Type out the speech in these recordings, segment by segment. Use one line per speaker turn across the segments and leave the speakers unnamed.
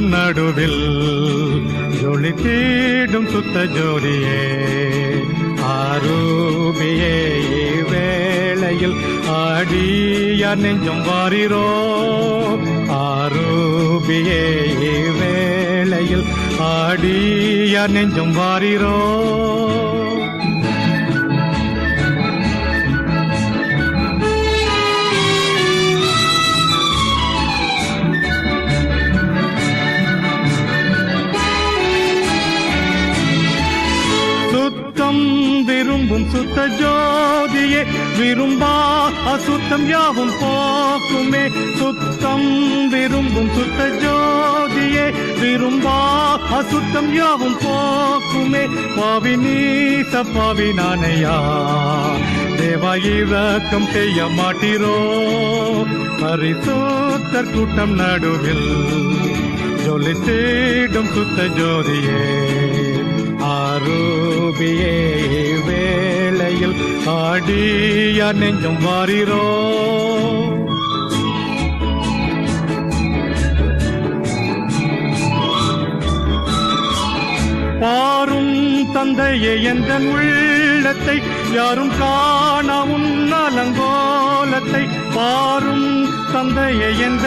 பரிசுத்தர் கூட்டம் நடுவில் ஜொலி தேடும் சுத்த ஜோதியே ஆரூபியே வேளையில் ஆடிய நெஞ்சம் வாரிரோ. ஆரூபியே வேளையில் ஆடிய நெஞ்சம் வாரிரோ. சுத்த ஜோதியே விரும்பா அசுத்தம் யாவும் போக்குமே. சுத்தம் விரும்பும் சுத்த ஜோதியே விரும்பா அசுத்தம் யாவும் போக்குமே. பாவி நீச பாவி நானையா தேவா இறக்கம் செய்ய மாட்டிரோ. பரிசுத்தர் கூட்டம் நடுவில் ஜொலி தேடும் சுத்த ஜோதியே. ஆரோபியே வே வேளையில் ஆடிய நெஞ்சம் வாரிரோ. பாரும் தந்தையே என்ற உள்ளத்தை யாரும் காண உன்னலங்கோலத்தை பாரும் தந்தையே என்ற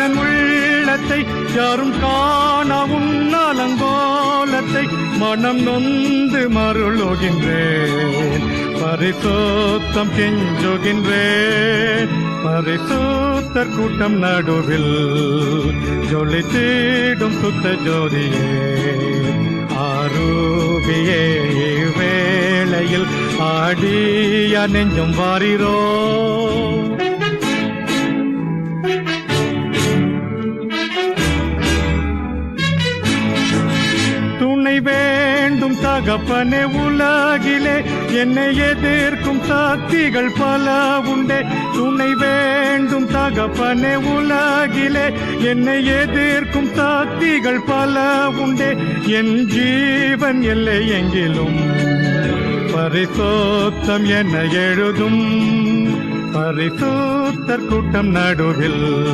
உள்ளத்தை யாரும் காணவும் நலங்கோலத்தை மனம் நொந்து மருளுகின்றேன். பரிசோத்தம் கெஞ்சுகின்றேன். பரிசோத்தர் கூட்டம் நடுவில் ஜொலி தேடும் சுத்த ஜோதியே. ஆரூபியே வேளையில் ஆடிய நெஞ்சும் வாரிரோ. துணை வேண்டும் தகப்பனே உலகிலே. என்னை எதிர்க்கும் சக்திகள் பல உண்டே. துணை வேண்டும் தகப்பனே உலகிலே. என்னை எதிர்க்கும் சக்திகள் பல உண்டே. என் ஜீவன் எல்லை எங்கிலும் பரிசோத்தம் என எழுதும். பரிசுத்தர் கூட்டம் நடுவில்.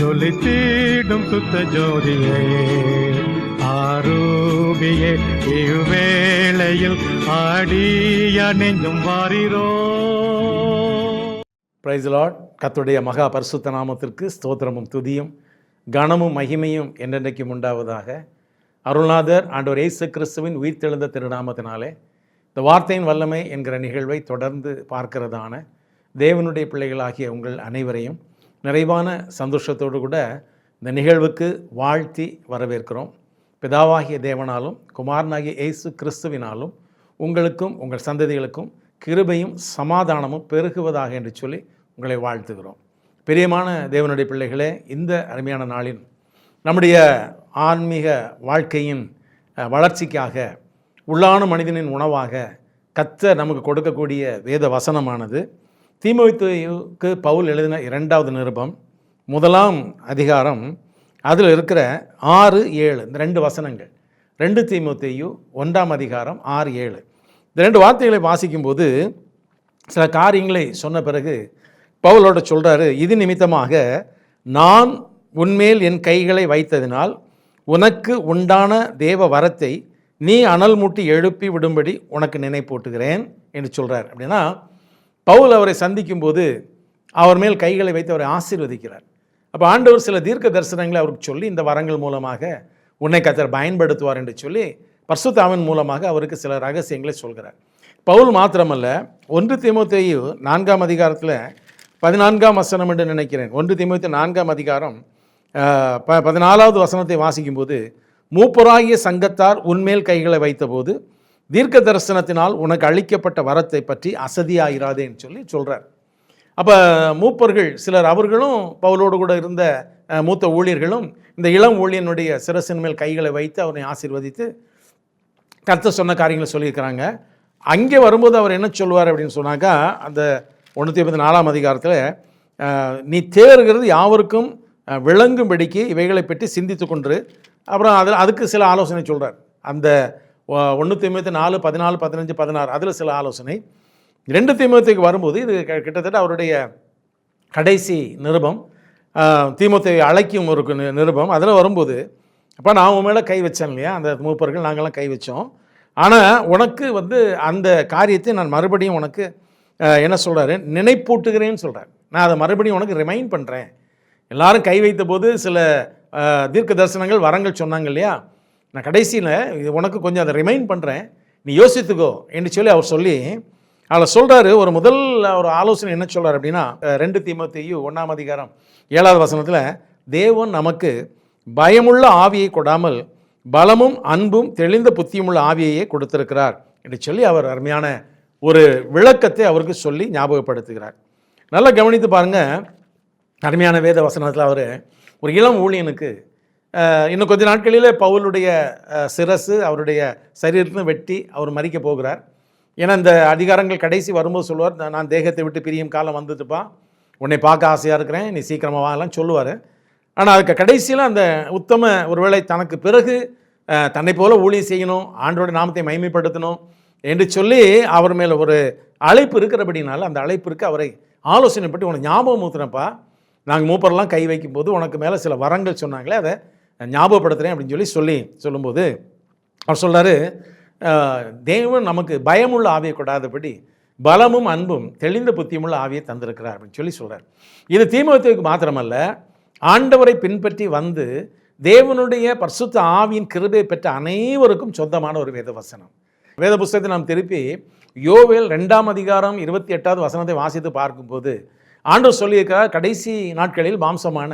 ஜொலி தீடும் சுத்த ஜோதியே. ஆரூபியே இவ்வேளையில் ஆடிய நெஞ்சும் வாரிரோ.
பிரைஸ் லார்ட் கத்துடைய மகா பரிசுத்த நாமத்திற்கு ஸ்தோத்திரமும் துதியும் கனமும் மகிமையும் என்றென்றைக்கும் உண்டாவதாக. அருள்நாதர் ஆண்டவர் இயேசு கிறிஸ்துவின் உயிர்த்தெழுந்த திருநாமத்தினாலே இந்த வார்த்தையின் வல்லமை என்கிற நிகழ்வை தொடர்ந்து பார்க்கிறதான தேவனுடைய பிள்ளைகளாகிய உங்கள் அனைவரையும் நிறைவான சந்தோஷத்தோடு கூட இந்த நிகழ்வுக்கு வாழ்த்தி வரவேற்கிறோம். பிதாவாகிய தேவனாலும் குமாரனாகிய இயேசு கிறிஸ்துவினாலும் உங்களுக்கும் உங்கள் சந்ததிகளுக்கும் கிருபையும் சமாதானமும் பெருகுவதாக என்று சொல்லி உங்களை வாழ்த்துகிறோம். பிரியமான தேவனுடைய பிள்ளைகளே இந்த அருமையான நாளின் நம்முடைய ஆன்மீக வாழ்க்கையின் வளர்ச்சிக்காக உள்ளான மனிதனின் உணவாக கத்த நமக்கு கொடுக்கக்கூடிய வேத வசனமானது தீமோத்தேயுக்கு பவுல் எழுதின இரண்டாவது நிருபம் முதலாம் அதிகாரம் அதில் இருக்கிற ஆறு ஏழு இந்த ரெண்டு வசனங்கள். ரெண்டு தீமுத்தையு ஒன்றாம் அதிகாரம் ஆறு ஏழு. இந்த ரெண்டு வார்த்தைகளை வாசிக்கும்போது சில காரியங்களை சொன்ன பிறகு பவுலோட சொல்கிறாரு இது நிமித்தமாக நான் உன்மேல் என் கைகளை வைத்ததினால் உனக்கு உண்டான தேவ வரத்தை நீ அனல் மூட்டி எழுப்பி விடும்படி உனக்கு நினைப்பூட்டுகிறேன் என்று சொல்கிறார் அப்படின்னா பவுல் அவரை சந்திக்கும்போது அவர் மேல் கைகளை வைத்து அவரை ஆசீர்வதிக்கிறார். அப்போ ஆண்டவர் சில தீர்க்க தரிசனங்களை அவருக்கு சொல்லி இந்த வரங்கள் மூலமாக உன்னை கத்தர் பயன்படுத்துவார் என்று சொல்லி பர்சுத்தாவின் மூலமாக அவருக்கு சில ரகசியங்களை சொல்கிறார். பவுல் மாத்திரமல்ல ஒன்று திமுத்தையு நான்காம் அதிகாரத்தில் பதினான்காம் வசனம் என்று நினைக்கிறேன். ஒன்று திமுத்தி நான்காம் அதிகாரம் ப பதினாலாவது வசனத்தை வாசிக்கும்போது மூப்பராகிய சங்கத்தார் உன்மேல் கைகளை வைத்தபோது தீர்க்க தரிசனத்தினால் உனக்கு அளிக்கப்பட்ட வரத்தை பற்றி அசதியாயிராதேன்னு சொல்லி சொல்கிறார் அப்போ மூப்பர்கள் சிலர் அவர்களும் பவுலோடு கூட இருந்த மூத்த ஊழியர்களும் இந்த இளம் ஊழியனுடைய சிரசின் மேல் கைகளை வைத்து அவனை ஆசீர்வதித்து கர்த்தர் சொன்ன காரியங்களை சொல்லியிருக்கிறாங்க. அங்கே வரும்போது அவர் என்ன சொல்லுவார் அப்படின்னு சொன்னாக்கா அந்த ஒன்றுத்தி ஐம்பத்தி நாலாம் அதிகாரத்தில் நீ தேர்கிறது யாவருக்கும் விளங்கும்படிக்கு இவைகளை பற்றி சிந்தித்து கொண்டு அப்புறம் அதில் அதுக்கு சில ஆலோசனை சொல்கிறார் அந்த ஒன்று ஐம்பத்தி நாலு பதினாலு பதினஞ்சு பதினாறு அதில் சில ஆலோசனை. ரெண்டு தீமுகத்துக்கு வரும்போது இது கிட்டத்தட்ட அவருடைய கடைசி நிருபம் தீமுகத்தை அழைக்கும் ஒரு நிருபம். அதில் வரும்போது அப்போ நான் உன் மேலே கை வச்சேன் இல்லையா? அந்த மூப்பர்கள் நாங்கள்லாம் கை வச்சோம். ஆனால் உனக்கு வந்து அந்த காரியத்தை நான் மறுபடியும் உனக்கு என்ன சொல்கிறாரு நினைப்பூட்டுகிறேன்னு சொல்கிறார் நான் அதை மறுபடியும் உனக்கு ரிமைண்ட் பண்ணுறேன் எல்லாரும் கை வைத்த போது சில தீர்க்க தரிசனங்கள் வரங்கள் சொன்னாங்க இல்லையா? நான் கடைசியில் இது உனக்கு கொஞ்சம் அதை ரிமைண்ட் பண்ணுறேன் நீ யோசித்துக்கோ என்று சொல்லி அவர் சொல்லி அதில் சொல்கிறாரு ஒரு முதல் ஒரு ஆலோசனை என்ன சொல்கிறார் அப்படின்னா ரெண்டு தீமத்தையும் ஒன்றாம் அதிகாரம் ஏழாவது வசனத்தில் தேவன் நமக்கு பயமுள்ள ஆவியை கொடாமல் பலமும் அன்பும் தெளிந்த புத்தியுமுள்ள ஆவியையே கொடுத்திருக்கிறார். என்று சொல்லி அவர் அருமையான ஒரு விளக்கத்தை அவருக்கு சொல்லி ஞாபகப்படுத்துகிறார். நல்லா கவனித்து பாருங்கள் அருமையான வேத வசனத்தில் அவர் ஒரு இளம் ஊழியனுக்கு இன்னும் கொஞ்ச நாட்களிலே பவுலுடைய சிரசு அவருடைய சரீரத்தையும் வெட்டி அவர் மறிக்க போகிறார். ஏன்னா இந்த அதிகாரங்கள் கடைசி வரும்போது சொல்லுவார் "நான் தேகத்தை விட்டு பிரியும் காலம் வந்துட்டுப்பா உன்னை பார்க்க ஆசையாக இருக்கிறேன். நீ சீக்கிரமாக வாங்கலாம் சொல்லுவார். ஆனால் அதுக்கு கடைசியில் அந்த உத்தம ஒருவேளை தனக்கு பிறகு தன்னை போல ஊழியம் செய்யணும் ஆண்டோட நாமத்தை மைமைப்படுத்தணும் என்று சொல்லி அவர் மேலே ஒரு அழைப்பு இருக்கிறபடினால அந்த அழைப்பிற்கு அவரை ஆலோசனை பற்றி உனக்கு ஞாபகம் ஊத்துறப்பா நாங்கள் மூப்பரெல்லாம் கை வைக்கும்போது உனக்கு மேலே சில வரங்கள் சொன்னாங்களே அதை ஞாபகப்படுத்துகிறேன் அப்படின்னு சொல்லி சொல்லி சொல்லும்போது அவர் சொல்றாரு தேவன் நமக்கு பயமுள்ள ஆவியை கொடாதபடி பலமும் அன்பும் தெளிந்த புத்தியுமுள்ள ஆவியை தந்திருக்கிறார் அப்படின்னு சொல்லி சொல்கிறார் இது தீமத்துக்கு மாத்திரமல்ல ஆண்டவரை பின்பற்றி வந்து தேவனுடைய பரிசுத்த ஆவியின் கிருபை பெற்ற அனைவருக்கும் சொந்தமான ஒரு வேத வசனம். வேத புஸ்தகத்தை நாம் திருப்பி யோவேல் ரெண்டாம் அதிகாரம் இருபத்தி எட்டாவது வசனத்தை வாசித்து பார்க்கும்போது ஆண்டவர் சொல்லியிருக்கிறார் கடைசி நாட்களில் மாம்சமான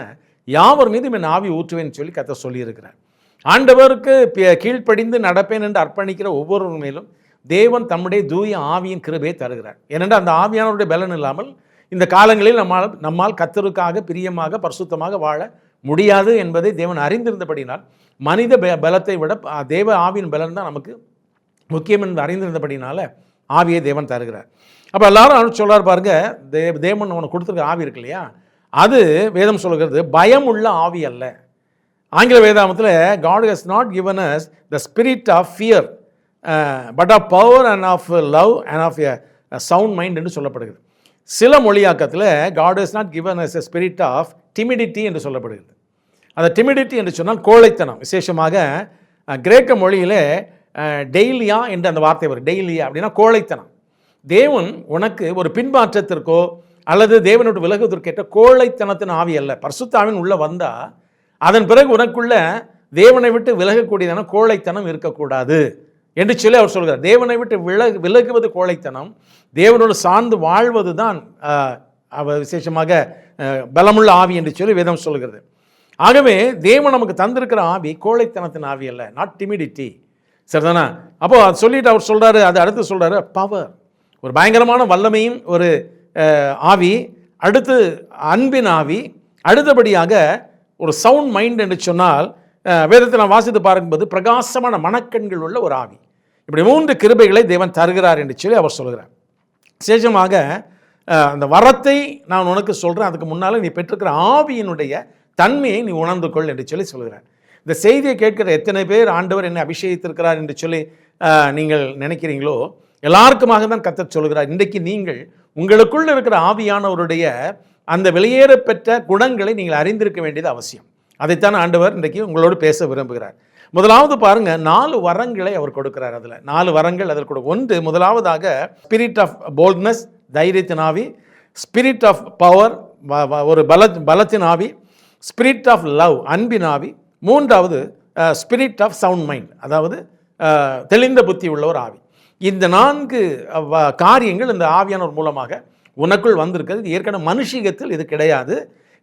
யாவர் மீதும் என் ஆவி ஊற்றுவேன்னு சொல்லி கத்த சொல்லியிருக்கிறார். ஆண்டவருக்கு பி- கீழ்ப்படிந்து நடப்பேன் என்று அர்ப்பணிக்கிற ஒவ்வொரு மேலும் தேவன் தம்முடைய தூய ஆவியின் கிருபையை தருகிறார். ஏனென்றால் அந்த ஆவியானவருடைய பலன் இல்லாமல் இந்த காலங்களில் நம்மால் நம்மால் கத்தருக்காக பிரியமாக பரிசுத்தமாக வாழ முடியாது என்பதை தேவன் அறிந்திருந்தபடினால் மனித ப- பலத்தை விட தேவ ஆவியின் பலன் தான் நமக்கு முக்கியம் என்று அறிந்திருந்தபடினால ஆவியை தேவன் தருகிறார். அப்போ எல்லாரும் சொல்கிறார் பாருங்க தேவன் உனக்கு கொடுத்துருக்க ஆவி இருக்கு இல்லையா? அது வேதம் சொல்கிறது பயம் உள்ள ஆவி அல்ல. ஆங்கில வேதாமத்தில் God has not given us the spirit of fear but of power and of love and of a sound mind என்று சொல்லப்படுகிறது. சில மொழியாக்கத்தில் God has not given us a spirit of timidity என்று சொல்லப்படுகிறது. அந்த டிமிடிட்டி என்று சொன்னால் கோழைத்தனம். விசேஷமாக கிரேக்க மொழியிலே டெய்லியா என்று அந்த வார்த்தை வரும். டெய்லியா அப்படின்னா கோழைத்தனம். தேவன் உனக்கு ஒரு பின்மாற்றத்திற்கோ அல்லது தேவனோட விலகுவதற்கேற்ற கோழைத்தனத்தின் ஆவி அல்ல. பர்சுத்தாவின் உள்ளே வந்தால் அதன் பிறகு உனக்குள்ள தேவனை விட்டு விலகக்கூடியதான கோழைத்தனம் இருக்கக்கூடாது என்று சொல்லி அவர் சொல்கிறார். தேவனை விட்டு விலகு விலகுவது கோழைத்தனம் தேவனோடு சார்ந்து வாழ்வது தான் அவர் விசேஷமாக பலமுள்ள ஆவி என்று சொல்லி வேதம் சொல்கிறது. ஆகவே தேவன் நமக்கு தந்திருக்கிற ஆவி கோழைத்தனத்தின் ஆவி அல்ல நாட் டிமிடிட்டி சரிதானா? அப்போ அது சொல்லிட்டு அவர் சொல்கிறாரு அது அடுத்து சொல்கிறாரு பவர் ஒரு பயங்கரமான வல்லமையும் ஒரு ஆவி அடுத்து அன்பின் ஆவி அடுத்தபடியாக ஒரு சவுண்ட் மைண்ட் என்று சொன்னால் வேதத்தை நான் வாசித்து பார்க்கும்போது பிரகாசமான மனக்கண்கள் உள்ள ஒரு ஆவி. இப்படி மூன்று கிருபைகளை தேவன் தருகிறார் என்று சொல்லி அவர் சொல்கிறார். விசேஷமாக அந்த வரத்தை நான் உனக்கு சொல்கிறேன் அதுக்கு முன்னால் நீ பெற்றிருக்கிற ஆவியினுடைய தன்மையை நீ உணர்ந்து கொள் என்று சொல்லி சொல்கிறார். இந்த செய்தியை கேட்கிற எத்தனை பேர் ஆண்டவர் என்னை அபிஷேகித்திருக்கிறார் என்று சொல்லி நீங்கள் நினைக்கிறீங்களோ? எல்லாருக்குமாக தான் கத்த சொல்கிறார். இன்றைக்கு நீங்கள் உங்களுக்குள்ளே இருக்கிற ஆவியானவருடைய அந்த வெளியேற பெற்ற குணங்களை நீங்கள் அறிந்திருக்க வேண்டியது அவசியம். அதைத்தான் ஆண்டவர் இன்றைக்கு உங்களோடு பேச விரும்புகிறார். முதலாவது பாருங்க நாலு வரங்களை அவர் கொடுக்கிறார் அதில். நாலு வரங்கள் அதில் கொடு ஒன்று முதலாவதாக ஸ்பிரிட் ஆஃப் போல்ட்னஸ் தைரியத்தின் ஆவி ஸ்பிரிட் ஆஃப் பவர் ஒரு பல பலத்தின் ஆவி ஸ்பிரிட் ஆஃப் லவ் அன்பின் ஆவி மூன்றாவது ஸ்பிரிட் ஆஃப் சவுண்ட் மைண்ட் அதாவது தெளிந்த புத்தி உள்ள ஒரு ஆவி. இந்த நான்கு வ- காரியங்கள் இந்த ஆவியானவர் மூலமாக உனக்குள் வந்திருக்கிறது. இது ஏற்கனவே மனுஷீகத்தில் இது கிடையாது.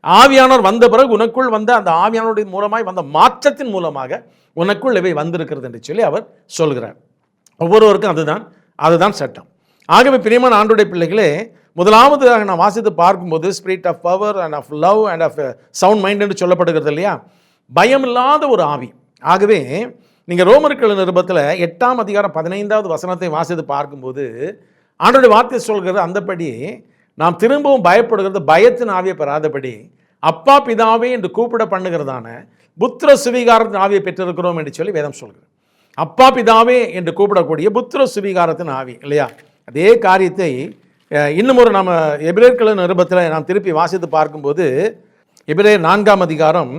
ஆவியானவர் வந்த பிறகு உனக்குள் வந்த அந்த ஆவியானவருடைய மூலமாய் வந்த மாற்றத்தின் மூலமாக உனக்குள் இவை வந்திருக்கிறது என்று சொல்லி அவர் சொல்கிறார். ஒவ்வொருவருக்கும் அதுதான் அதுதான் சட்டம். ஆகவே பிரியமான ஆண்டுடைய பிள்ளைகளே முதலாவதாக நான் வாசித்து பார்க்கும்போது spirit of power and of love and of sound mind என்று சொல்லப்படுகிறது இல்லையா? பயமில்லாத ஒரு ஆவி. ஆகவே நீங்கள் ரோமர்கள் நிருபத்தில் எட்டாம் அதிகாரம் பதினைந்தாவது வசனத்தை வாசித்து பார்க்கும்போது ஆண்டோடைய வார்த்தை சொல்கிறது அந்தபடி நாம் திரும்பவும் பயப்படுகிறது பயத்தின் ஆவியை பெறாதபடி அப்பா பிதாவே என்று கூப்பிட பண்ணுகிறதான புத்திர சுவிகாரத்தின் ஆவியை பெற்றிருக்கிறோம் என்று சொல்லி வேதம் சொல்கிறது. அப்பா பிதாவே என்று கூப்பிடக்கூடிய புத்திர சுவிகாரத்தின் ஆவி இல்லையா? அதே காரியத்தை இன்னும் ஒரு நம்ம எபிரேற்கள நிருபத்தில் நாம் திருப்பி வாசித்து பார்க்கும்போது எபிரேர் நான்காம் அதிகாரம்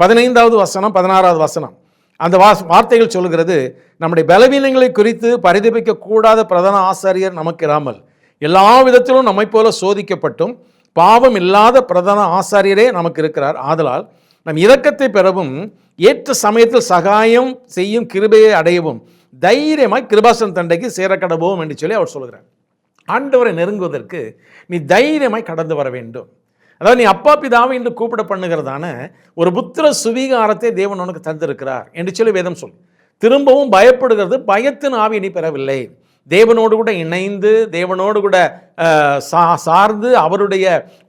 பதினைந்தாவது வசனம் பதினாறாவது வசனம். அந்த வாஸ் வார்த்தைகள் சொல்கிறது நம்முடைய பலவீனங்களை குறித்து பரிதபிக்க கூடாத பிரதான ஆசாரியர் நமக்கு இராமல். எல்லா விதத்திலும் நம்மைப் போல சோதிக்கப்பட்டும் பாவம் இல்லாத பிரதான ஆசாரியரே நமக்கு இருக்கிறார். ஆதலால் நம் இரக்கத்தை பெறவும் ஏற்ற சமயத்தில் சகாயம் செய்யும் கிருபையை அடையவும் தைரியமாய் கிருபாசன் தண்டைக்கு சேரக்கடவோம் என்று சொல்லி அவர் சொல்கிறார் ஆண்டவரை நெருங்குவதற்கு நீ தைரியமாய் கடந்து வர வேண்டும். அதாவது நீ அப்பா பிதாவை என்று கூப்பிட பண்ணுகிறதான ஒரு புத்திர சுவீகாரத்தை தேவன் உனக்கு தந்திருக்கிறார் என்று சொல்லி வேதம் சொல் திரும்பவும் பயப்படுகிறது பயத்தின் ஆவி இனி பெறவில்லை. தேவனோடு கூட இணைந்து தேவனோடு கூட சா சார்ந்து அவருடைய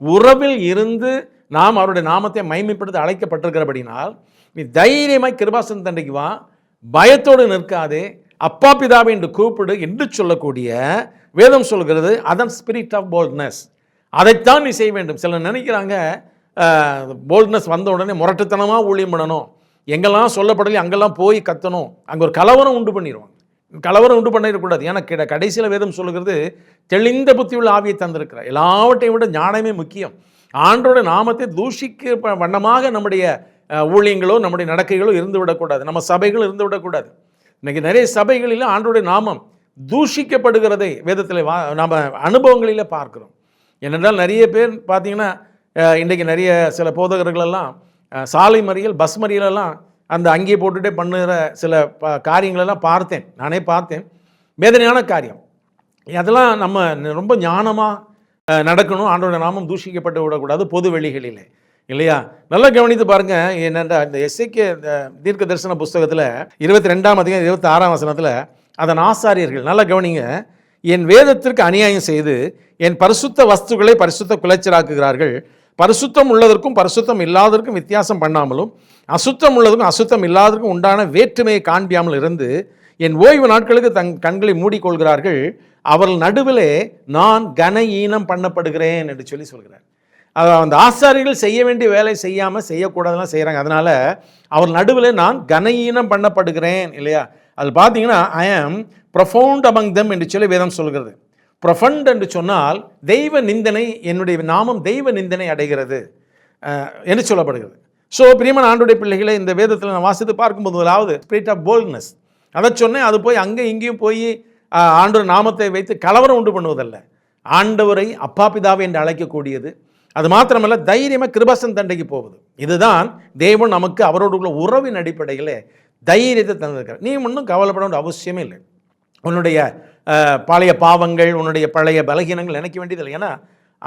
உறவில் இருந்து நாம் அவருடைய நாமத்தை மைமைப்படுத்த அழைக்கப்பட்டிருக்கிறபடினால் நீ தைரியமாய் கிருபாசன் தண்டைக்கு வா பயத்தோடு நிற்காதே அப்பா பிதாவை என்று கூப்பிடு என்று சொல்லக்கூடிய வேதம் சொல்கிறது அதன் ஸ்பிரிட் ஆஃப் போல்ட்னஸ் அதைத்தான் நீ செய்ய வேண்டும். சிலர் நினைக்கிறாங்க போல்ட்னஸ் வந்த உடனே முரட்டுத்தனமாக ஊழியம் பண்ணணும். எங்கெல்லாம் சொல்லப்படலையும் அங்கெல்லாம் போய் கத்தணும். அங்கே ஒரு கலவரம் உண்டு பண்ணிடுவாங்க கலவரம் உண்டு பண்ணிடக்கூடாது. ஏன்னா கிட கடைசியில் வேதம் சொல்லுகிறது தெளிந்த புத்தியுள்ள ஆவியை தந்திருக்கிறார் எல்லாவற்றையும் விட ஞானமே முக்கியம். ஆண்டோட நாமத்தை தூஷிக்க ப- வண்ணமாக நம்முடைய ஊழியங்களோ நம்முடைய நடக்கைகளோ இருந்து விடக்கூடாது. நம்ம சபைகள் இருந்து விடக்கூடாது. இன்றைக்கி நிறைய சபைகளில் ஆண்டோடைய நாமம் தூஷிக்கப்படுகிறதை வேதத்தில் வா நாம் அனுபவங்களில் பார்க்குறோம். ஏனென்றால் நிறைய பேர் பார்த்தீங்கன்னா இன்றைக்கு நிறைய சில போதகர்களெல்லாம் சாலை மறியல் பஸ் மறியலெல்லாம் அந்த அங்கேயே போட்டுட்டே பண்ணுகிற சில ப காரியங்களெல்லாம் பார்த்தேன். நானே பார்த்தேன். வேதனையான காரியம். அதெல்லாம் நம்ம ரொம்ப ஞானமாக நடக்கணும். ஆண்டோட நாமம் தூஷிக்கப்பட்டு விடக்கூடாது பொது வெளிகளிலே. இல்லையா? நல்லா கவனித்து பாருங்க என்னென்றா இந்த எஸ்ஐக்கு இந்த தீர்க்க தரிசன புஸ்தகத்தில் இருபத்தி ரெண்டாம் அதிகம் இருபத்தி ஆறாம் வசனத்தில் அதன் ஆசாரியர்கள் நல்லா கவனிங்க என் வேதத்திற்கு அநியாயம் செய்து என் பரிசுத்த வஸ்துக்களை பரிசுத்த குலைச்சலாக்குகிறார்கள். பரிசுத்தம் உள்ளதற்கும் பரிசுத்தம் இல்லாததற்கும் வித்தியாசம் பண்ணாமலும் அசுத்தம் உள்ளதற்கும் அசுத்தம் இல்லாததற்கும் உண்டான வேற்றுமையை காண்பியாமல் இருந்து என் ஓய்வு நாட்களுக்கு தங் கண்களை மூடிக்கொள்கிறார்கள். அவர்கள் நடுவிலே நான் கன ஈனம் பண்ணப்படுகிறேன் என்று சொல்லி சொல்கிறார். அது அந்த ஆசாரிகள் செய்ய வேண்டிய வேலை செய்யாமல் செய்யக்கூடாதெல்லாம் செய்கிறாங்க அதனால் அவர் நடுவில் நான் கனஈனம் பண்ணப்படுகிறேன் இல்லையா? அது பார்த்தீங்கன்னா ஐ ஆம் ப்ரொஃபவுண்ட் அமங் தம் என்று சொல்லி வேதம் சொல்கிறது. ப்ரொஃபண்ட் என்று சொன்னால் தெய்வ நிந்தனை என்னுடைய நாமம் தெய்வ நிந்தனை அடைகிறது. என்று சொல்லப்படுகிறது. ஸோ பிரியமன் ஆண்டுடைய பிள்ளைகளை இந்த வேதத்தில் நான் வாசித்து பார்க்கும்போது முதலாவது ஸ்பிரிட் ஆஃப் போல்ட்னஸ் அதை சொன்னேன் அது போய் அங்கே இங்கேயும் போய் அஹ், ஆண்டவர் நாமத்தை வைத்து கலவரம் உண்டு பண்ணுவதல்ல. ஆண்டவரை அப்பா பிதாவை என்று அழைக்கக்கூடியது. அது மாத்திரமல்ல தைரியமாக கிருபாசன் தண்டைக்கு போகுது இதுதான் தேவன் நமக்கு அவரோடு உள்ள உறவின் அடிப்படையில் தைரியத்தை தந்திருக்கிறார். நீ ஒன்றும் கவலைப்பட வேண்டிய அவசியமே இல்லை. உன்னுடைய பழைய பாவங்கள் உன்னுடைய பழைய பலகீனங்கள் நினைக்க வேண்டியதில்லை. ஏன்னா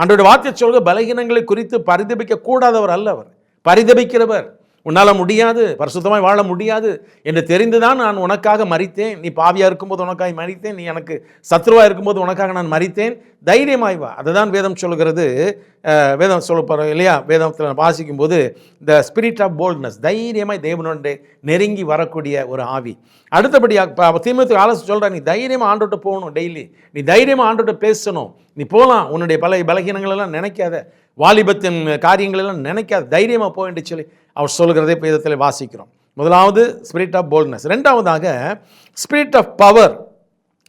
அன்றோட வார்த்தை சொல்க பலகீனங்களை குறித்து பரிதபிக்க கூடாதவர் அல்ல அவர் பரிதபிக்கிறவர். உன்னால் முடியாது பரிசுத்தமாய் வாழ முடியாது என்று தெரிந்துதான் நான் உனக்காக மறித்தேன் நீ பாவியாக இருக்கும்போது உனக்காக மறித்தேன் நீ எனக்கு சத்ருவாக இருக்கும்போது உனக்காக நான் மறித்தேன் தைரியமாய் வா. அதை தான் வேதம் சொல்கிறது வேதம் சொல்ல போகிறோம் இல்லையா? வேதத்தில் வாசிக்கும் போது த ஸ்பிரிட் ஆஃப் போல்ட்னஸ் தைரியமாய் தேவனோட நெருங்கி வரக்கூடிய ஒரு ஆவி. அடுத்தபடியாக தீமத்து ஆலோசனை சொல்கிறேன் நீ தைரியமாக ஆண்டோட்ட போகணும் டெய்லி. நீ தைரியமாக ஆண்டோட்ட பேசணும். நீ போகலாம் உன்னுடைய பல பலகீனங்களெல்லாம் நினைக்காத. வாலிபத்தின் காரியங்களெல்லாம் நினைக்காத. தைரியமாக போ சொல்லி அவர் சொல்கிறதே வேதத்தில் வாசிக்கிறோம். முதலாவது ஸ்பிரிட் ஆஃப் போல்ட்னஸ் ரெண்டாவதாக ஸ்பிரிட் ஆஃப் பவர்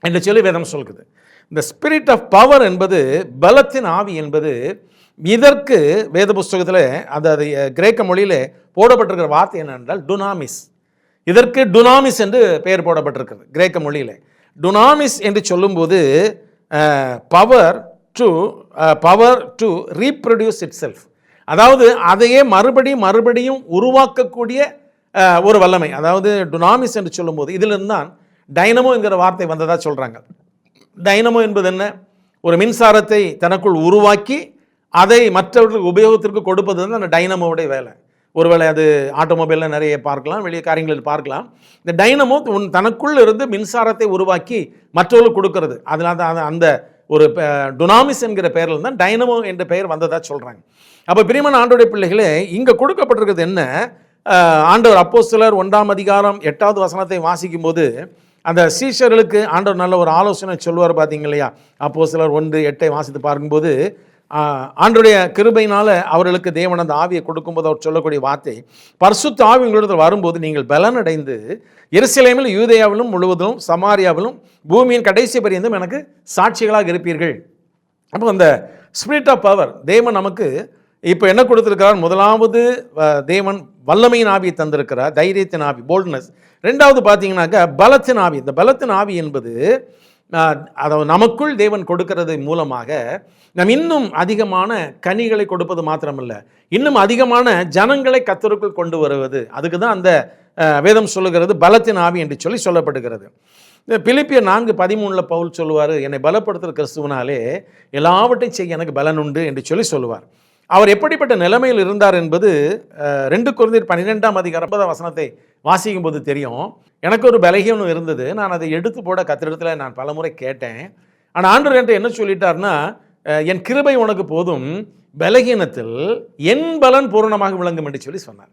என்று சொல்லி வேதம் சொல்கிறது இந்த ஸ்பிரிட் ஆஃப் பவர் என்பது பலத்தின் ஆவி என்பது இதற்கு வேத புஸ்தகத்தில் அந்த அது கிரேக்க மொழியில் போடப்பட்டிருக்கிற வார்த்தை என்னென்றால் டுனாமிஸ் இதற்கு டுனாமிஸ் என்று பெயர் போடப்பட்டிருக்கிறது கிரேக்க மொழியில். டுனாமிஸ் என்று சொல்லும்போது power to power to reproduce itself அதாவது அதையே மறுபடியும் மறுபடியும் உருவாக்கக்கூடிய ஒரு வல்லமை. அதாவது டுனாமிஸ் என்று சொல்லும்போது இதிலிருந்து தான் டைனமோ என்கிற வார்த்தை வந்ததாக சொல்கிறாங்க டைனமோ என்பது என்ன? ஒரு மின்சாரத்தை தனக்குள் உருவாக்கி அதை மற்றவர்களுக்கு உபயோகத்திற்கு கொடுப்பது வந்து அந்த டைனமோவுடைய வேலை. ஒருவேளை அது ஆட்டோமொபைலில் நிறைய பார்க்கலாம் வெளிய காரியங்களில் பார்க்கலாம். இந்த டைனமோ உன் தனக்குள் இருந்து மின்சாரத்தை உருவாக்கி மற்றவர்களுக்கு கொடுக்கறது. அதனால் தான் அந்த ஒரு டுனாமிஸ் என்கிற பெயரில் தான் டைனமோ என்ற பெயர் வந்ததாக சொல்கிறாங்க அப்போ பிரியமான ஆண்டோடைய பிள்ளைகளே இங்கே கொடுக்கப்பட்டிருக்கிறது என்ன? ஆண்டவர் ஆண்டவர் சிலர் ஒன்றாம் அதிகாரம் எட்டாவது வசனத்தை வாசிக்கும் போது அந்த சீஷர்களுக்கு ஆண்டவர் நல்ல ஒரு ஆலோசனை சொல்லுவார் பார்த்தீங்க இல்லையா? அப்போஸ்தலர் ஒன்று எட்டை வாசித்து பார்க்கும்போது ஆண்டுடைய கிருபையினால் அவர்களுக்கு தேவன் அந்த ஆவியை கொடுக்கும்போது அவர் சொல்லக்கூடிய வார்த்தை பரிசுத்த ஆவி உங்களிடத்தில் வரும்போது நீங்கள் பலனடைந்து எருசலேமில் யூதேயாவிலும் முழுவதும் சமாரியாவிலும் பூமியின் கடைசி பரியந்தும் எனக்கு சாட்சிகளாக இருப்பீர்கள். அப்போ அந்த ஸ்பிரிட் ஆஃப் பவர் தேவன் நமக்கு இப்போ என்ன கொடுத்துருக்கிறார் முதலாவது தேவன் வல்லமையின் ஆவியை தந்திருக்கிறார் தைரியத்தின் ஆவி போல்ட்னஸ் ரெண்டாவது பார்த்தீங்கன்னாக்கா பலத்தின் ஆவி. இந்த பலத்தின் ஆவி என்பது அதாவது நமக்குள் தேவன் கொடுக்கிறது மூலமாக நம் இன்னும் அதிகமான கனிகளை கொடுப்பது மாத்திரமல்ல இன்னும் அதிகமான ஜனங்களை கத்தருக்குள் கொண்டு வருவது. அதுக்கு தான் அந்த வேதம் சொல்லுகிறது பலத்தின் ஆவி என்று சொல்லி சொல்லப்படுகிறது. பிலிப்பிய நான்கு பதிமூணில் பவுல் சொல்லுவார் என்னை பலப்படுத்துகிற கிறிஸ்துவனாலே எல்லாவற்றையும் செய்ய எனக்கு பலன் உண்டு என்று சொல்லி சொல்லுவார். அவர் எப்படிப்பட்ட நிலைமையில் இருந்தார் என்பது ரெண்டு குழந்தையர் பன்னிரெண்டாம் அதிகாரம் ஒன்பதாம் வசனத்தை வாசிக்கும் போது தெரியும். எனக்கு ஒரு பலகீனம் இருந்தது. நான் அதை எடுத்து போட கத்திரத்தில் நான் பலமுறை கேட்டேன். ஆனால் ஆண்டு என்கிட்ட என்ன சொல்லிட்டார்னா என் கிருபை உனக்கு போதும். பலகீனத்தில் என் பலன் பூரணமாக விளங்கும் என்று சொல்லி சொன்னார்.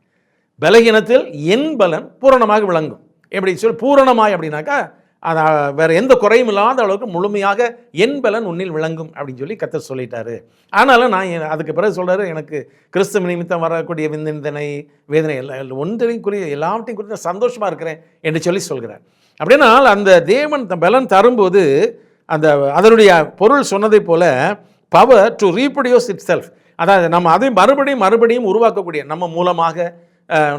பலகீனத்தில் என் பலன் பூரணமாக விளங்கும். எப்படி சொல்லி? பூரணமாய் அப்படின்னாக்கா அதை வேறு எந்த குறையும் இல்லாத அளவுக்கு முழுமையாக என் பலன் உன்னில் விளங்கும் அப்படின்னு சொல்லி கத்தர் சொல்லிட்டாரு. ஆனாலும் நான் அதுக்கு பிறகு சொல்கிறாரு எனக்கு கிறிஸ்துவ நிமித்தம் வரக்கூடிய விந்தனை வேதனை எல்லாம் ஒன்றையும் குறி எல்லாவற்றையும் குறித்து நான் இருக்கிறேன் என்று சொல்லி சொல்கிறார். அப்படின்னால் அந்த தேவன் பலன் தரும்போது அந்த அதனுடைய பொருள் சொன்னதை போல power to reproduce itself அதாவது நம்ம அதை மறுபடியும் மறுபடியும் உருவாக்கக்கூடிய நம்ம மூலமாக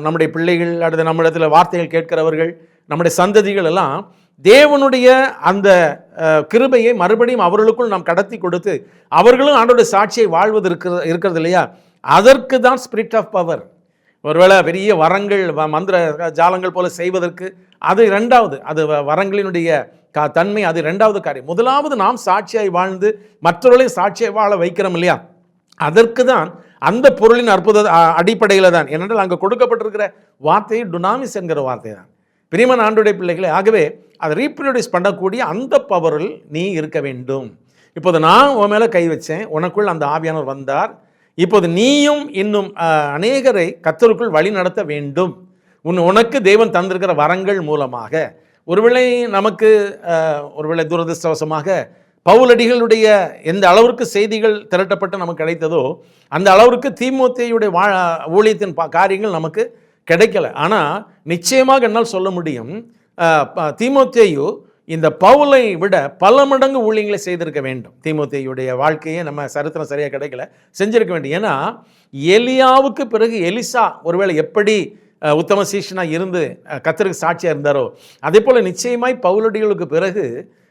நம்முடைய பிள்ளைகள் அடுத்து நம்மிடத்தில் வார்த்தைகள் கேட்கிறவர்கள் நம்முடைய சந்ததிகள் எல்லாம் தேவனுடைய அந்த கிருபையை மறுபடியும் அவர்களுக்குள் நாம் கடத்தி கொடுத்து அவர்களும் ஆண்டோட சாட்சியை வாழ்வது இருக்கிறது இருக்கிறது இல்லையா? அதற்கு தான் ஸ்பிரிட் ஆஃப் பவர் ஒருவேளை பெரிய வரங்கள் வ- மந்திர ஜாலங்கள் போல செய்வதற்கு அது ரெண்டாவது அது வ- வரங்களினுடைய கா தன்மை அது ரெண்டாவது காரியம். முதலாவது நாம் சாட்சியாய் வாழ்ந்து மற்றவர்களையும் சாட்சியாய் வாழ வைக்கிறோம் இல்லையா? அதற்கு தான் அந்த பொருளின் அற்புத அடிப்படையில் தான். ஏனென்றால் அங்கே கொடுக்கப்பட்டிருக்கிற வார்த்தை டுனாமிஸ் என்கிற வார்த்தை தான் பிரிமன் ஆண்டுடைய பிள்ளைகளே ஆகவே அதை ரீப்ரொடியூஸ் பண்ணக்கூடிய அந்த பவரில் நீ இருக்க வேண்டும். இப்போது நான் உன் மேலே கை வச்சேன் உனக்குள் அந்த ஆவியானவர் வந்தார். இப்போது நீயும் இன்னும் அநேகரை கத்தருக்குள் வழி நடத்த வேண்டும். உன் உனக்கு தெய்வன் தந்திருக்கிற வரங்கள் மூலமாக. ஒருவேளை நமக்கு ஒருவேளை துரதிருஷ்டவசமாக பவுலடிகளுடைய எந்த அளவிற்கு செய்திகள் திரட்டப்பட்டு நமக்கு கிடைத்ததோ அந்த அளவிற்கு தீமோத்தேயுடைய வா ஊழியத்தின் பா காரியங்கள் நமக்கு கிடைக்கல. ஆனால் நிச்சயமாக என்னால் சொல்ல முடியும் தீமோத்தேயு இந்த பவுலை விட பல மடங்கு ஊழியங்களை செய்திருக்க வேண்டும். தீமோத்தேயுடைய வாழ்க்கையை நம்ம சரித்திரம் சரியாக கிடைக்கல. செஞ்சிருக்க வேண்டும். ஏன்னா எலியாவுக்கு பிறகு எலிசா ஒருவேளை எப்படி உத்தம சீஷனாக இருந்து அஹ், சாட்சியாக இருந்தாரோ அதே போல் நிச்சயமாய் பவுலடிகளுக்கு பிறகு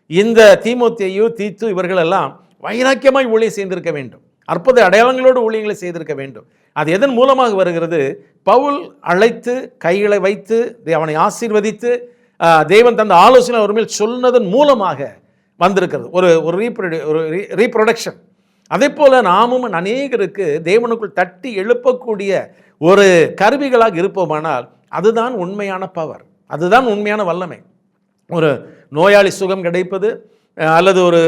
இந்த தீமோத்தேயு தீத்து இவர்களெல்லாம் வைராக்கியமாய் ஊழியம் செய்திருக்க வேண்டும். அற்புத அடையாளங்களோடு ஊழியங்களை செய்திருக்க வேண்டும். அது எதன் மூலமாக வருகிறது? பவுல் அழைத்து கைகளை வைத்து அவனை ஆசீர்வதித்து தெய்வன் தந்த ஆலோசனை அவர் மேல் சொன்னதன் மூலமாக வந்திருக்கிறது. ஒரு ஒரு ரீப்ரொடு ஒரு ரீப்ரொடக்ஷன் அதே போல் நாமும் அநேகருக்கு தேவனுக்குள் தட்டி எழுப்பக்கூடிய ஒரு கருவிகளாக இருப்போமானால் அதுதான் உண்மையான பவர் அதுதான் உண்மையான வல்லமை. ஒரு நோயாளி சுகம் கிடைப்பது அல்லது ஒரு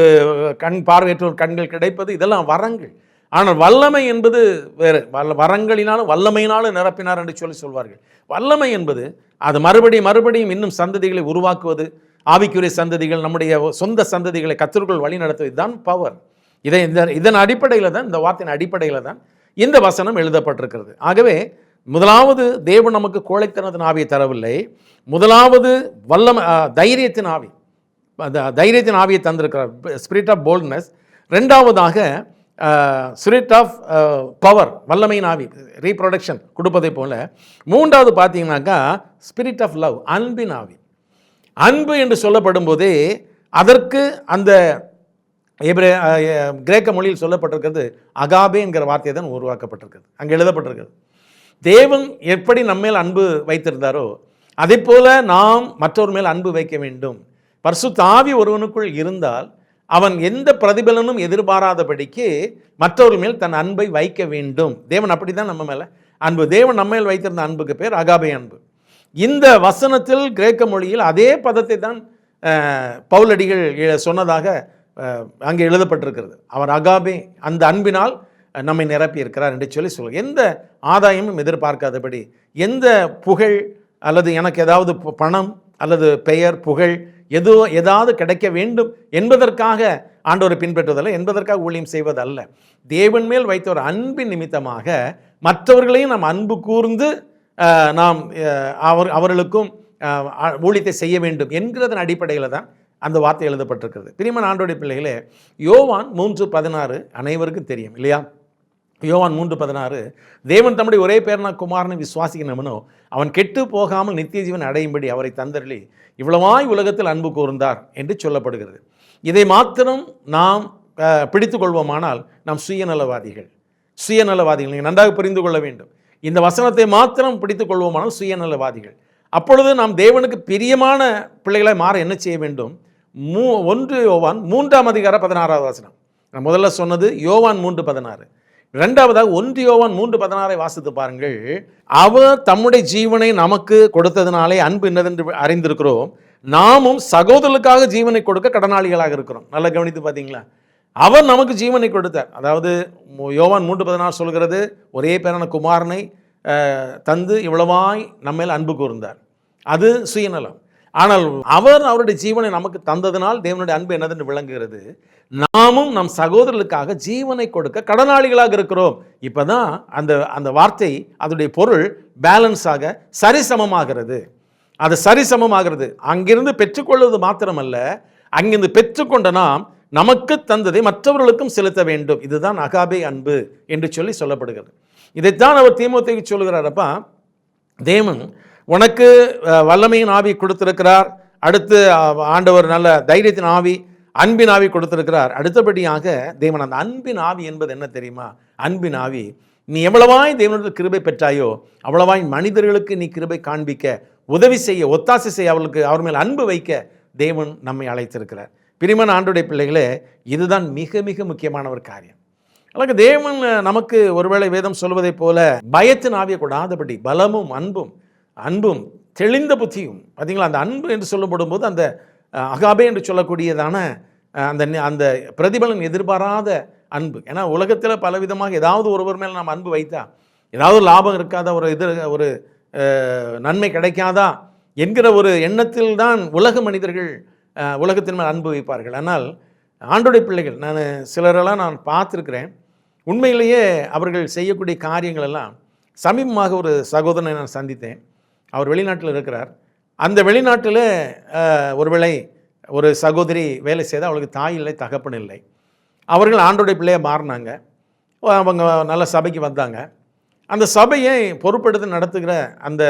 கண் பார்வையற்றோர் கண்கள் கிடைப்பது இதெல்லாம் வரங்கள். ஆனால் வல்லமை என்பது வேறு. வல்ல வரங்களினாலும் வல்லமையினாலும் நிரப்பினார் என்று சொல்லி சொல்வார்கள். வல்லமை என்பது அது மறுபடியும் மறுபடியும் இன்னும் சந்ததிகளை உருவாக்குவது ஆவிக்குரிய சந்ததிகள் நம்முடைய சொந்த சந்ததிகளை கத்தருக்குள் வழி நடத்துவது தான் பவர் இதை இந்த இதன் அடிப்படையில் தான் இந்த வார்த்தையின் அடிப்படையில் தான் இந்த வசனம் எழுதப்பட்டிருக்கிறது. ஆகவே முதலாவது தேவன் நமக்கு கோழைத்தனத்தின் ஆவியை தரவில்லை. முதலாவது வல்லம தைரியத்தின் ஆவி தைரியத்தின் ஆவியை தந்திருக்கிறார். ஸ்பிரிட் ஆஃப் போல்ட்னஸ் ரெண்டாவதாக ஸ்பிரிட் ஆஃப் பவர் வல்லமையின் ஆவி ரீப்ரொடக்ஷன் கொடுப்பதை போல மூன்றாவது பார்த்தீங்கன்னாக்கா ஸ்பிரிட் ஆஃப் லவ் அன்பின் ஆவி. அன்பு என்று சொல்லப்படும் போதே அதற்கு அந்த எபிரே கிரேக்க மொழியில் சொல்லப்பட்டிருக்கிறது அகாபே என்கிற வார்த்தை தான் உருவாக்கப்பட்டிருக்கிறது. அங்கே எழுதப்பட்டிருக்கிறது. தேவன் எப்படி நம்மேல் அன்பு வைத்திருந்தாரோ அதே போல நாம் மற்றவர் மேல் அன்பு வைக்க வேண்டும். பர்சு ஆவி ஒருவனுக்குள் இருந்தால் அவன் எந்த பிரதிபலனும் எதிர்பாராதபடிக்கு மற்றவர்கள் மேல் தன் அன்பை வைக்க வேண்டும். தேவன் அப்படி தான் நம்ம மேலே அன்பு. தேவன் நம்ம மேல் வைத்திருந்த அன்புக்கு பேர் அகாபை அன்பு. இந்த வசனத்தில் கிரேக்க மொழியில் அதே பதத்தை தான் பவுலடிகள் சொன்னதாக அங்கே எழுதப்பட்டிருக்கிறது. அவர் அகாபே அந்த அன்பினால் நம்மை நிரப்பி இருக்கிறார் என்று சொல்லி சொல்ல எந்த ஆதாயமும் எதிர்பார்க்காதபடி எந்த புகழ் அல்லது எனக்கு ஏதாவது பணம் அல்லது பெயர் புகழ் எதோ ஏதாவது கிடைக்க வேண்டும் என்பதற்காக ஆண்டோரை பின்பற்றுவதல்ல என்பதற்காக ஊழியம் செய்வதல்ல. தேவன் மேல் வைத்த ஒரு அன்பின் நிமித்தமாக மற்றவர்களையும் நாம் அன்பு கூர்ந்து நாம் அவர் அவர்களுக்கும் ஊழியத்தை செய்ய வேண்டும் என்கிறதன் அடிப்படையில் தான் அந்த வார்த்தை எழுதப்பட்டிருக்கிறது. பிரிமன் ஆண்டோடைய பிள்ளைகளே யோவான் மூன்று பதினாறு அனைவருக்கும் தெரியும் இல்லையா? யோவான் மூன்று பதினாறு தேவன் தம்முடைய ஒரே பேரனா குமாரனை விசுவாசிக்கணும்னோ அவன் கெட்டு போகாமல் நித்திய ஜீவன் அடையும்படி அவரை தந்தரளி இவ்வளவாய் உலகத்தில் அன்பு கூர்ந்தார் என்று சொல்லப்படுகிறது. இதை மாத்திரம் நாம் பிடித்து கொள்வோமானால் நாம் சுயநலவாதிகள். சுயநலவாதிகள். நீங்கள் நன்றாக புரிந்து கொள்ள வேண்டும். இந்த வசனத்தை மாத்திரம் பிடித்து கொள்வோமானால் சுயநலவாதிகள். அப்பொழுது நாம் தேவனுக்கு பிரியமான பிள்ளைகளை மாற என்ன செய்ய வேண்டும்? மூ ஒன்று யோவான் மூன்றாம் அதிகார பதினாறாவது வசனம். நான் முதல்ல சொன்னது யோவான் மூன்று பதினாறு. ரெண்டாவதாக ஒன்றியோவன் மூன்று பதினாறை வாசித்து பாருங்கள். அவர் தம்முடைய ஜீவனை நமக்கு கொடுத்ததினாலே அன்பு என்னதென்று அறிந்திருக்கிறோம். நாமும் சகோதரர்களுக்காக ஜீவனை கொடுக்க கடனாளிகளாக இருக்கிறோம். நல்லா கவனித்து பார்த்தீங்களா? அவர் நமக்கு ஜீவனை கொடுத்தார். அதாவது யோவான் மூன்று பதினாறு சொல்கிறது ஒரே பேரான குமாரனை தந்து இவ்வளவாய் நம்மேல் அன்பு கூர்ந்தார். அது சுயநலம். ஆனால் அவர் அவருடைய ஜீவனை நமக்கு தந்ததினால் தேவனுடைய அன்பு என்னதென்று விளங்குகிறது? நாமும் நம் சகோதரர்களுக்காக ஜீவனை கொடுக்க கடனாளிகளாக இருக்கிறோம். இப்போ தான் அந்த அந்த வார்த்தை அதனுடைய பொருள் பேலன்ஸாக சரிசமமாகிறது. அது சரிசமமாகிறது. அங்கிருந்து பெற்றுக்கொள்வது மாத்திரமல்ல அங்கிருந்து பெற்றுக்கொண்ட நாம் நமக்கு தந்ததை மற்றவர்களுக்கும் செலுத்த வேண்டும். இதுதான் அகாபே அன்பு என்று சொல்லி சொல்லப்படுகிறது. இதைத்தான் அவர் தீமோத்தேக்கு சொல்கிறாரப்பா தேவன் உனக்கு வல்லமையின் ஆவி கொடுத்திருக்கிறார். அடுத்து ஆண்டவர் நல்ல தைரியத்தின் ஆவி அன்பின் ஆவி கொடுத்திருக்கிறார். அடுத்தபடியாக தேவன் அந்த அன்பின் ஆவி என்பது என்ன தெரியுமா? அன்பின் ஆவி நீ எவ்வளவாய் தேவனுடைய கிருபை பெற்றாயோ அவ்வளவாய் மனிதர்களுக்கு நீ கிருபை காண்பிக்க உதவி செய்ய ஒத்தாசை செய்ய அவளுக்கு அவர் மேல் அன்பு வைக்க தேவன் நம்மை அழைத்திருக்கிறார். பிரிமன் ஆண்டுடைய பிள்ளைகளே இதுதான் மிக மிக முக்கியமான ஒரு காரியம். அல்லது தேவன் நமக்கு ஒருவேளை வேதம் சொல்வதைப் போல பயத்தின் ஆவிய கூடாதபடி பலமும் அன்பும் அன்பும் தெளிந்த புத்தியும். பார்த்தீங்களா அந்த அன்பு என்று சொல்லப்படும் போது அந்த அகாபே என்று சொல்லக்கூடியதான அந்த அந்த பிரதிபலன் எதிர்பாராத அன்பு. ஏன்னா உலகத்தில் பலவிதமாக ஏதாவது ஒருவர் மேல் நாம் அன்பு வைத்தா ஏதாவது லாபம் இருக்காதா ஒரு இது ஒரு நன்மை கிடைக்காதா என்கிற ஒரு எண்ணத்தில் தான் உலக மனிதர்கள் உலகத்தின் மேல் அன்பு வைப்பார்கள். ஆனால் ஆண்டுடைய பிள்ளைகள் நான் சிலரெல்லாம் நான் பார்த்துருக்கிறேன். உண்மையிலேயே அவர்கள் செய்யக்கூடிய காரியங்கள் எல்லாம் சமீபமாக ஒரு சகோதரனை நான் சந்தித்தேன். அவர் வெளிநாட்டில் இருக்கிறார். அந்த வெளிநாட்டில் ஒருவேளை ஒரு சகோதரி வேலை செய்தால் அவளுக்கு தாய் இல்லை தகப்பன் இல்லை. அவர்கள் ஆண்டோடைய பிள்ளையை மாறினாங்க. அவங்க நல்ல சபைக்கு வந்தாங்க. அந்த சபையை பொறுப்பெடுத்து நடத்துகிற அந்த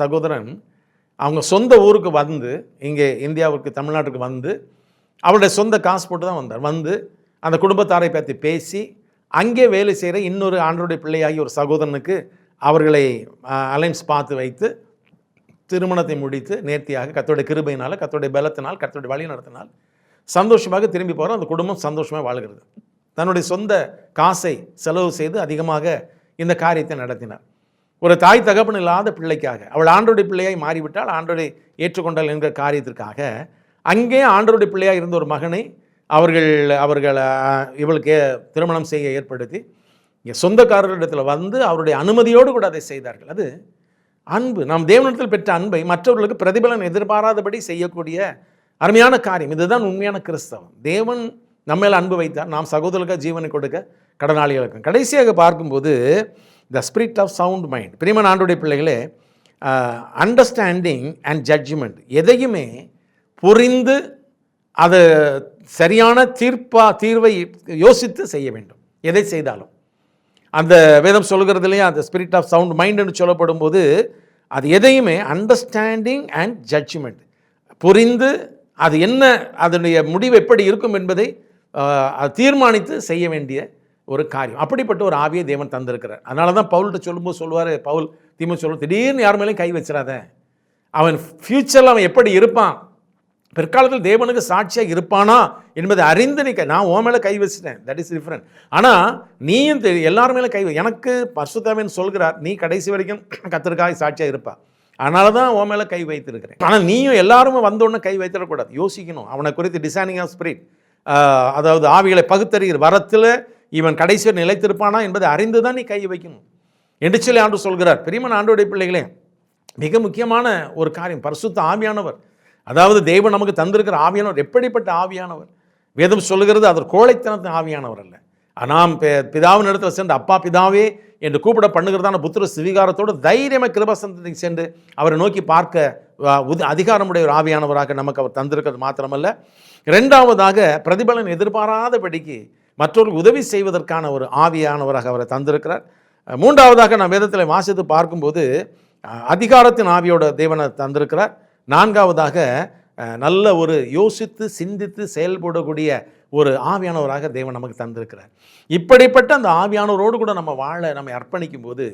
சகோதரன் அவங்க சொந்த ஊருக்கு வந்து இங்கே இந்தியாவுக்கு தமிழ்நாட்டுக்கு வந்து அவருடைய சொந்த காசு போட்டு தான் வந்தார். வந்து அந்த குடும்பத்தாரை பற்றி பேசி அங்கே வேலை செய்கிற இன்னொரு ஆண்டருடைய பிள்ளையாகி ஒரு சகோதரனுக்கு அவர்களை அலைன்ஸ் பார்த்து வைத்து திருமணத்தை முடித்து நேர்த்தியாக கத்தோடைய கிருபையினால் கத்தோடைய பலத்தினால் கத்தோடைய வழி நடத்தினால் சந்தோஷமாக திரும்பி போகிறோம் அந்த குடும்பம் சந்தோஷமாக வாழ்கிறது. தன்னுடைய சொந்த காசை செலவு செய்து அதிகமாக இந்த காரியத்தை நடத்தினார். ஒரு தாய் தகப்பன் இல்லாத பிள்ளைக்காக அவள் ஆண்டோடைய பிள்ளையாய் மாறிவிட்டால் ஆண்டோடை ஏற்றுக்கொண்டாள் என்கிற காரியத்திற்காக அங்கே ஆண்டோடைய பிள்ளையாக இருந்த ஒரு மகனை அவர்கள் அவர்கள் இவளுக்கு திருமணம் செய்ய ஏற்படுத்தி இங்கே சொந்தக்காரரிடத்தில் வந்து அவருடைய அனுமதியோடு கூட அதை செய்தார்கள். அது அன்பு நாம் தேவனிடத்தில் பெற்ற அன்பை மற்றவர்களுக்கு பிரதிபலன் எதிர்பாராதபடி செய்யக்கூடிய அருமையான காரியம். இதுதான் உண்மையான கிறிஸ்தவம் தேவன் நம்ம மேல அன்பு வைத்தார். நாம் சகோதரர்களுக்கு ஜீவனை கொடுக்க கடனாளிகளுக்கும் கடைசியாக பார்க்கும்போது the spirit of sound mind பிரியமான ஆண்டுடைய பிள்ளைகளே அண்டர்ஸ்டாண்டிங் அண்ட் ஜட்ஜ்மெண்ட் எதையுமே புரிந்து அது சரியான தீர்ப்பா தீர்வை யோசித்து செய்ய வேண்டும். எதை செய்தாலும். அந்த வேதம் சொல்கிறதுலையும் அந்த ஸ்பிரிட் ஆஃப் சவுண்ட் மைண்டுன்னு சொல்லப்படும் போது அது எதையுமே அண்டர்ஸ்டாண்டிங் அண்ட் ஜட்ஜ்மெண்ட் புரிந்து அது என்ன அதனுடைய முடிவு எப்படி இருக்கும் என்பதை தீர்மானித்து செய்ய வேண்டிய ஒரு காரியம். அப்படிப்பட்ட ஒரு ஆவியை தேவன் தந்திருக்கிறார். அதனால தான் பவுல்கிட்ட சொல்லும்போது சொல்லுவார் பவுல் தீமை சொல்லும் திடீர்னு யார் மேலேயும் கை வச்சிடாத அவன் ஃப்யூச்சரில் அவன் எப்படி இருப்பான்? பிற்காலத்தில் தேவனுக்கு சாட்சியாக இருப்பானா என்பதை அறிந்து நீ நான் உன் மேலே கை வச்சிட்டேன். தட் இஸ் டிஃப்ரெண்ட் ஆனால் நீயும் தெரியும் எல்லாரும் மேலே கை எனக்கு பரிசுத்தாவின் சொல்கிறார் நீ கடைசி வரைக்கும் கத்திற்காக சாட்சியாக இருப்பா. அதனால தான் உன் மேலே கை வைத்திருக்கிறேன். ஆனால் நீயும் எல்லாருமே வந்தோடனே கை வைத்திடக்கூடாது. யோசிக்கணும். அவனை குறித்து டிசைனிங் ஆஃப் ஸ்பிரிட் அதாவது ஆவிகளை பகுத்தறிகிற வரத்தில் இவன் கடைசி நிலைத்திருப்பானா என்பதை அறிந்து தான் நீ கை வைக்கணும். என்று சொல்லி ஆண்டு சொல்கிறார் பெரியமன் ஆண்டோடைய பிள்ளைகளே மிக முக்கியமான ஒரு காரியம். பரிசுத்த ஆவியானவர் அதாவது தெய்வம் நமக்கு தந்திருக்கிற ஆவியானவர் எப்படிப்பட்ட ஆவியானவர்? வேதம் சொல்லுகிறது அதர் கோழைத்தனத்தின் ஆவியானவர் அல்ல. நாம் பிதாவின் இடத்துல சென்று அப்பா பிதாவே என்று கூப்பிட பண்ணுகிறதான புத்திர சுவீகாரத்தோடு தைரியமாக கிருபசந்தத்துக்கு சென்று அவரை நோக்கி பார்க்க உத அதிகாரமுடைய ஒரு ஆவியானவராக நமக்கு அவர் தந்திருக்கிறது மாத்திரமல்ல. ரெண்டாவதாக பிரதிபலன் எதிர்பாராதபடிக்கு மற்றொரு உதவி செய்வதற்கான ஒரு ஆவியானவராக அவரை தந்திருக்கிறார். மூன்றாவதாக நான் வேதத்தில் வாசித்து பார்க்கும்போது அதிகாரத்தின் ஆவியோட தேவனை தந்திருக்கிறார். நான்காவதாக நல்ல ஒரு யோசித்து சிந்தித்து செயல்படக்கூடிய ஒரு ஆவியானவராக தேவன் நமக்கு தந்திருக்கிறார். இப்படிப்பட்ட அந்த ஆவியானவரோடு கூட நம்ம வாழ நம்ம அர்ப்பணிக்கும் போது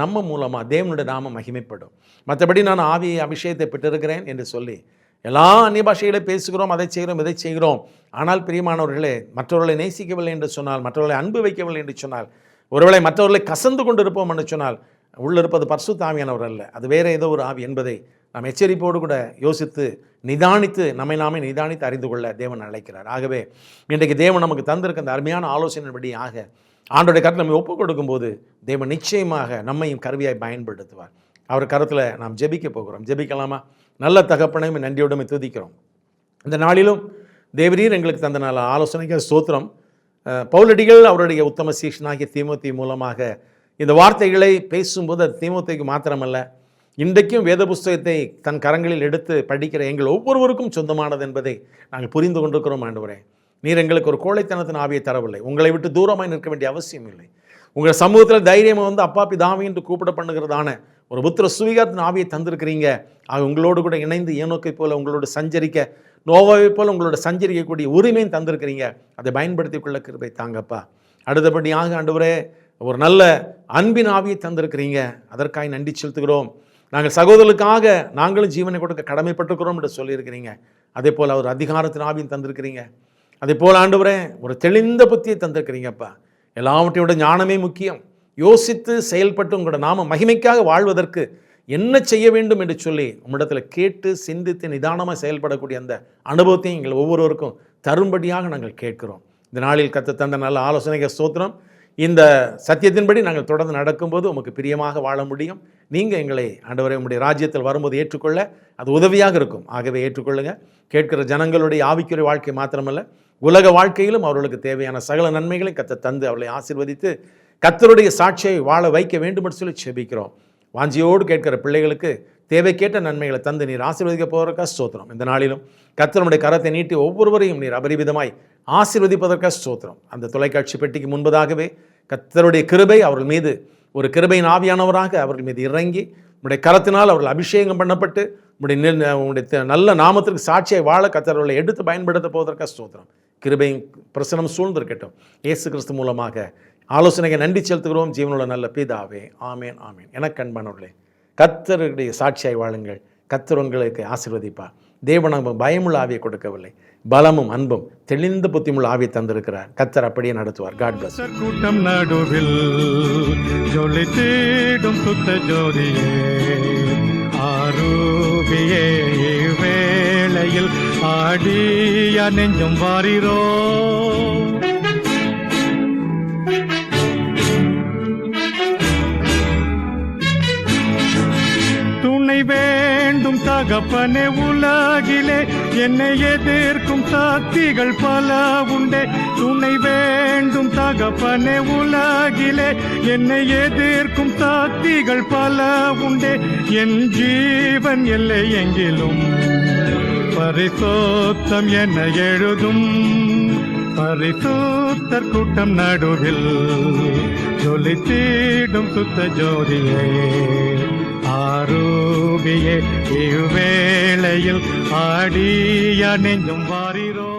நம்ம மூலமாக தேவனுடைய நாமம் மகிமைப்படும். மற்றபடி நான் ஆவி அபிஷேகத்தை பெற்றிருக்கிறேன் என்று சொல்லி எல்லா அந்நிய பாஷைகளை பேசுகிறோம் அதை செய்கிறோம் இதை செய்கிறோம். ஆனால் பிரியமானவர்களே மற்றவர்களை நேசிக்கவில்லை என்று சொன்னால் மற்றவர்களை அன்பு வைக்கவில்லை என்று சொன்னால் ஒருவேளை மற்றவர்களை கசந்து கொண்டு இருப்போம் என்று சொன்னால் உள்ளிருப்பது இருப்பது தாவியானவர் அல்ல. அது வேறு ஏதோ ஒரு ஆவி என்பதை நாம் எச்சரிப்போடு கூட யோசித்து நிதானித்து நம்மை நாமே நிதானித்து அறிந்து கொள்ள தேவன் அழைக்கிறார். ஆகவே இன்றைக்கு தேவன் நமக்கு தந்திருக்க அந்த அருமையான ஆலோசனைபடி ஆக ஆண்டோடைய கருத்தில் நம்ம ஒப்புக் கொடுக்கும்போது தேவன் நிச்சயமாக நம்மையும் கருவியாய் பயன்படுத்துவார். அவர் கருத்தில் நாம் ஜெபிக்க போகிறோம். ஜெபிக்கலாமா? நல்ல தகப்பனையும் நன்றியோடுமே துதிக்கிறோம். இந்த நாளிலும் தேவரீர் எங்களுக்கு தந்த நல்ல ஆலோசனைக்கு சோத்திரம் பௌலடிகள் அவருடைய உத்தம சீஷனாகிய திமுத்தி மூலமாக இந்த வார்த்தைகளை பேசும்போது அது தீமோத்திக்கு மாத்திரமல்ல இன்றைக்கும் வேத புஸ்தகத்தை தன் கரங்களில் எடுத்து படிக்கிற எங்கள் ஒவ்வொருவருக்கும் சொந்தமானது என்பதை நாங்கள் புரிந்து கொண்டிருக்கிறோம் ஆண்டு நீர் எங்களுக்கு ஒரு கோழைத்தனத்தின் ஆவியை தரவில்லை. உங்களை விட்டு தூரமாக நிற்க வேண்டிய அவசியம் இல்லை. உங்கள் சமூகத்தில் தைரியமாக வந்து அப்பா பிதாவி என்று கூப்பிட பண்ணுகிறதான ஒரு புத்திர சுவிகாரத்தின் ஆவியை தந்திருக்கிறீங்க. அது உங்களோடு கூட இணைந்து ஏனோக்கை போல உங்களோட சஞ்சரிக்க நோவாவை போல உங்களோட சஞ்சரிக்கக்கூடிய உரிமையும் தந்திருக்கிறீங்க. அதை பயன்படுத்தி கொள்ள கிருபை தாங்கப்பா. அடுத்தபடியாக ஆண்டவரே ஒரு நல்ல அன்பின் ஆவியை தந்திருக்கிறீங்க. அதற்காக நன்றி செலுத்துகிறோம். நாங்கள் சகோதரர்களுக்காக நாங்களும் ஜீவனை கொடுக்க கடமைப்பட்டுக்கிறோம் என்று சொல்லியிருக்கிறீங்க. அதே போல் அவர் அதிகாரத்தின் ஆவியும் தந்திருக்கிறீங்க. அதே போல் ஆண்டவரே ஒரு தெளிந்த புத்தியை தந்திருக்கிறீங்கப்பா எல்லாவற்றையோட ஞானமே முக்கியம். யோசித்து செயல்பட்டு உங்களோட நாம மகிமைக்காக வாழ்வதற்கு என்ன செய்ய வேண்டும் என்று சொல்லி உம்மிடத்தில் கேட்டு சிந்தித்து நிதானமாக செயல்படக்கூடிய அந்த அனுபவத்தையும் எங்கள் ஒவ்வொருவருக்கும் தரும்படியாக நாங்கள் கேட்கிறோம். இந்த நாளில் கத்த தந்த நல்ல ஆலோசனைகள் ஸ்தோத்திரம். இந்த சத்தியத்தின்படி நாங்கள் தொடர்ந்து நடக்கும்போது உமக்கு பிரியமாக வாழ முடியும். நீங்கள் எங்களை ஆண்டவரை உங்களுடைய ராஜ்யத்தில் வரும்போது ஏற்றுக்கொள்ள அது உதவியாக இருக்கும். ஆகவே ஏற்றுக்கொள்ளுங்கள் கேட்கிற ஜனங்களுடைய ஆவிக்குரிய வாழ்க்கை மாத்திரமல்ல உலக வாழ்க்கையிலும் அவர்களுக்கு தேவையான சகல நன்மைகளை கத்த தந்து அவர்களை ஆசீர்வதித்து கத்தருடைய சாட்சியை வாழ வைக்க வேண்டும் என்று சொல்லி செபிக்கிறோம். வாஞ்சியோடு கேட்கிற பிள்ளைகளுக்கு தேவைக்கேட்ட நன்மைகளை தந்து நீர் ஆசீர்வதிக்க போவதற்காக ஸ்தோத்திரம். இந்த நாளிலும் கத்தருடைய கரத்தை நீட்டி ஒவ்வொருவரையும் நீர் அபரிவிதமாய் ஆசீர்வதிப்பதற்காக ஸ்தோத்திரம். அந்த தொலைக்காட்சி பெட்டிக்கு முன்பதாகவே கத்தருடைய கிருபை அவர்கள் மீது ஒரு கிருபையின் ஆவியானவராக அவர்கள் மீது இறங்கி உடைய கரத்தினால் அவர்கள் அபிஷேகம் பண்ணப்பட்டு உடைய நில் நல்ல நாமத்திற்கு சாட்சியை வாழ கத்தர்களை எடுத்து பயன்படுத்த போவதற்காக ஸ்தோத்திரம். கிருபையும் பிரசனம் சூழ்ந்திருக்கட்டும். இயேசு கிறிஸ்து மூலமாக ஆலோசனைக்கு நன்றி செலுத்துகிறோம். ஜீவனுள்ள நல்ல பிதாவே ஆமேன் ஆமேன். எனக்கு கண்பானவர்களே கத்தருடைய சாட்சியாய் வாழுங்கள். கத்தர் உங்களுக்கு ஆசிர்வதிப்பார். தேவன் நம்ம பயமுள்ள ஆவியை கொடுக்கவில்லை. பலமும் அன்பும் தெளிந்த புத்தியுள்ள ஆவியை தந்திருக்கிறார். கத்தர் அப்படியே நடத்துவார். காட் பிளஸ்
கூட்டம் நடுவில் ஜொலி தேடும் சுத்த ஜோதியே ஆரூபியே வேளையில் ஆடிய நெஞ்சும் வாரிரோ. துணை வே தகப்பனே உலகிலே என்னை எதிர்க்கும் சக்திகள் பல உண்டே. துணை வேண்டும் தகப்பனே உலகிலே என்னை எதிர்க்கும் சக்திகள் பல உண்டே. என் ஜீவன் இல்லை எங்கிலும் பரிசோத்தம் என எழுதும். பரிசுத்தர் கூட்டம் நடுவில் ஜொலி தீடும் சுத்த ஜோதியே. ஆரூபியே இவ்வேளையில் ஆடிய நெஞ்சும் வாரிரோ?